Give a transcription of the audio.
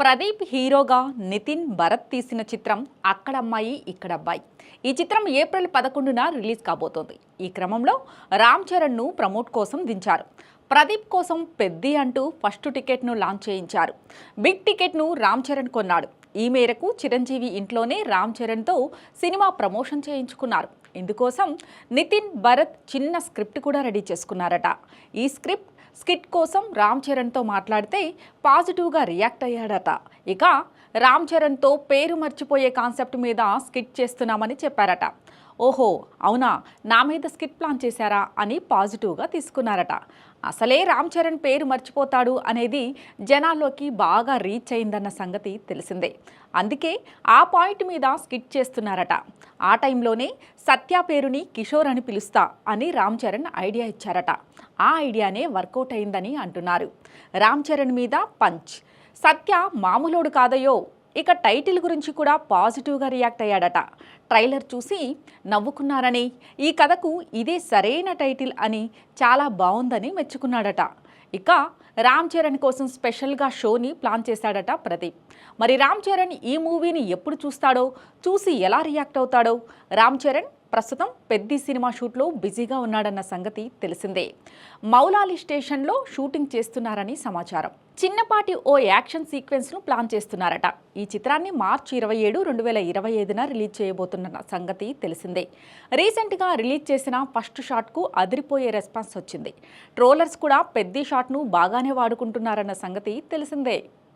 ప్రదీప్ హీరోగా నితిన్ భరత్ తీసిన చిత్రం అక్కడమ్మాయి ఇక్కడబ్బాయి. ఈ చిత్రం ఏప్రిల్ పదకొండున రిలీజ్ కాబోతోంది. ఈ క్రమంలో రామ్ చరణ్ను ప్రమోట్ కోసం దించారు. ప్రదీప్ కోసం పెద్ది అంటూ ఫస్ట్ టికెట్ను లాంచ్ చేయించారు. బిగ్ టికెట్ను రామ్ చరణ్ కొన్నాడు. ఈ మేరకు చిరంజీవి ఇంట్లోనే రామ్ చరణ్తో సినిమా ప్రమోషన్ చేయించుకున్నారు. ఇందుకోసం నితిన్ భరత్ చిన్న స్క్రిప్ట్ కూడా రెడీ చేసుకున్నారట. ఈ స్క్రిప్ట్ స్కిట్ కోసం రామ్ చరణ్తో మాట్లాడితే పాజిటివ్గా రియాక్ట్ అయ్యాడట. ఇక రామ్ చరణ్తో పేరు మర్చిపోయే కాన్సెప్ట్ మీద స్కిట్ చేస్తున్నామని చెప్పారట. ఓహో అవునా? నా మీద స్కిట్ ప్లాన్ చేశారా? అని పాజిటివ్గా తీసుకున్నారట. అసలే రామ్ చరణ్ పేరు మర్చిపోతాడు అనేది జనాల్లోకి బాగా రీచ్ అయిందన్న సంగతి తెలిసిందే. అందుకే ఆ పాయింట్ మీద స్కిట్ చేస్తున్నారట. ఆ టైంలోనే సత్య పేరుని కిషోర్ అని పిలుస్తా అని రామ్ చరణ్ ఐడియా ఇచ్చారట. ఆ ఐడియానే వర్కౌట్ అయిందని అంటున్నారు. రామ్ చరణ్ మీద పంచ్. సత్య మామూలోడు కాదయో ఇక టైటిల్ గురించి కూడా పాజిటివ్గా రియాక్ట్ అయ్యాడట. ట్రైలర్ చూసి నవ్వుకున్నారని ఈ కథకు ఇదే సరైన టైటిల్ అని చాలా బాగుందని మెచ్చుకున్నాడట. ఇక రామ్ చరణ్ కోసం స్పెషల్గా షోని ప్లాన్ చేశాడట ప్రదీప్. మరి రామ్ చరణ్ ఈ మూవీని ఎప్పుడు చూస్తాడో చూసి ఎలా రియాక్ట్ అవుతాడో రామ్ చరణ్ ప్రస్తుతం పెద్ది సినిమా షూట్లో బిజీగా ఉన్నాడన్న సంగతి తెలిసిందే. మౌలాలి స్టేషన్లో షూటింగ్ చేస్తున్నారని సమాచారం. చిన్నపాటి ఓ యాక్షన్ సీక్వెన్స్ను ప్లాన్ చేస్తున్నారట. ఈ చిత్రాన్ని మార్చి ఇరవై ఏడు రెండు వేల ఇరవై ఐదున రిలీజ్ చేయబోతున్న సంగతి తెలిసిందే. రీసెంట్గా రిలీజ్ చేసిన ఫస్ట్ షాట్కు అదిరిపోయే రెస్పాన్స్ వచ్చింది. ట్రోలర్స్ కూడా పెద్ద షాట్ను బాగానే వాడుకుంటున్నారన్న సంగతి తెలిసిందే.